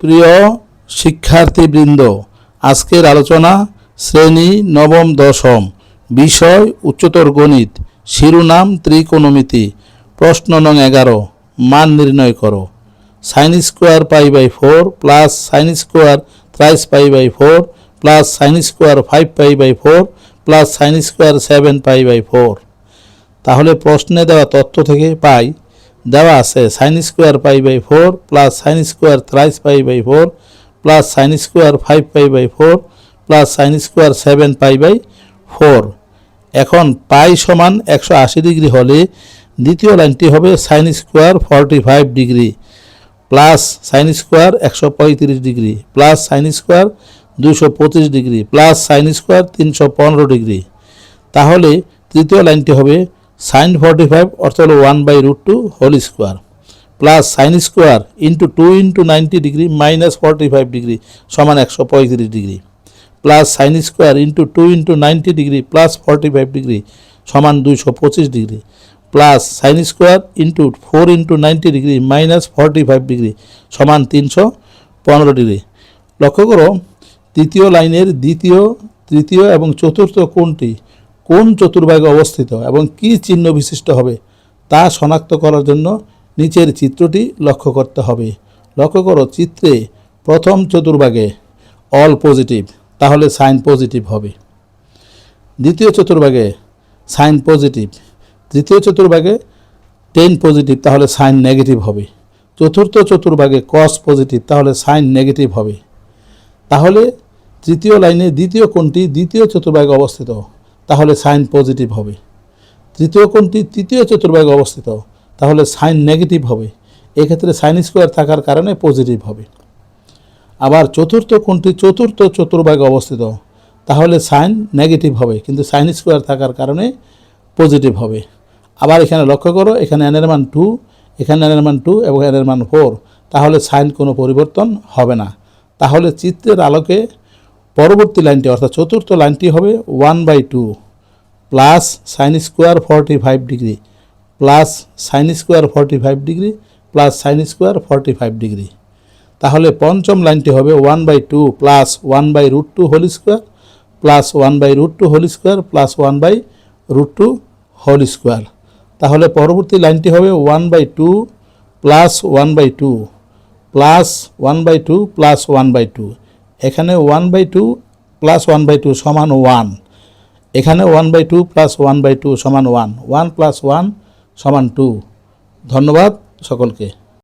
প্রিয় শিক্ষার্থীবৃন্দ, আজকের আলোচনা শ্রেণি নবম দশম, বিষয় উচ্চতর গণিত, শিরোনাম ত্রিকোণমিতি, প্রশ্ন নং এগারো, মান নির্ণয় করো। Sine square pi by four plus sine square thrice pi by four plus sine square five pi by four plus sine square seven pi by four তাহলে প্রশ্নে দেওয়া তথ্য থেকে পাই দেওয়া আছে sine square pi by four plus sine square thrice pi by four plus sine square five pi by four plus sine square seven pi by four এখন pi সমান একশো আশি ডিগ্রি হলে দ্বিতীয় লাইনটি হবে sine square forty five degree plus sine square একশো পঁয়ত্রিশ ডিগ্রি প্লাস সাইন স্কোয়ার দুশো পঁচিশ ডিগ্রি প্লাস সাইন স্কোয়ার তিনশো পনেরো ডিগ্রি তাহলে তৃতীয় লাইনটি হবে সাইন ফর্টি ফাইভ অর্থ হলো one by root two whole square, plus sine square into two into ninety degree minus forty five degree সমান একশো পঁয়ত্রিশ degree, plus sine square into two into ninety degree plus forty five degree সমান দুইশো পঁচিশ degree, plus sine square into four into ninety degree minus forty five degree সমান তিনশো পনেরো degree. লক্ষ্য করো, তৃতীয় লাইনের দ্বিতীয়, তৃতীয় এবং চতুর্থ কোণটি কোন চতুর্ভাগে অবস্থিত এবং কি চিহ্ন বিশিষ্ট হবে তা শনাক্ত করার জন্য নিচের চিত্রটি লক্ষ্য করতে হবে। লক্ষ্য করো, চিত্রে প্রথম চতুর্ভাগে অল পজিটিভ তাহলে সাইন পজিটিভ হবে। দ্বিতীয় চতুর্ভাগে সাইন পজিটিভ তৃতীয় চতুর্ভাগে টেন পজিটিভ তাহলে সাইন নেগেটিভ হবে। চতুর্থ চতুর্ভাগে কস পজিটিভ তাহলে সাইন নেগেটিভ হবে। তাহলে তৃতীয় লাইনে দ্বিতীয় কোণটি দ্বিতীয় চতুর্ভাগে অবস্থিত। তাহলে সাইন পজিটিভ হবে। তৃতীয় কোণটি তৃতীয় চতুর্ভাগে অবস্থিত। তাহলে সাইন নেগেটিভ হবে। এক্ষেত্রে সাইন স্কোয়ার থাকার কারণে পজিটিভ হবে। আবার চতুর্থ কোণটি চতুর্থ চতুর্ভাগে অবস্থিত। তাহলে সাইন নেগেটিভ হবে, কিন্তু সাইন স্কোয়ার থাকার কারণে পজিটিভ হবে। আবার এখানে লক্ষ্য করো, এখানে এনের মান টু এখানে এনের মান টু এবং এনের মান ফোর তাহলে সাইন কোনো পরিবর্তন হবে না। তাহলে চিত্রের আলোকে পরবর্তী লাইনটি, অর্থাৎ চতুর্থ লাইনটি হবে one by two plus sine square forty five degree plus sine square forty five degree plus sine square forty five degree তাহলে পঞ্চম লাইনটি হবে one by two plus one by root two whole square plus one by root two whole square plus one by root two whole square তাহলে পরবর্তী লাইনটি হবে one by two plus one by two plus one by two plus one by two এখানে one by two plus one by two সমান one এখানে one by two plus one by two সমান one one plus one সমান two ধন্যবাদ সকলকে।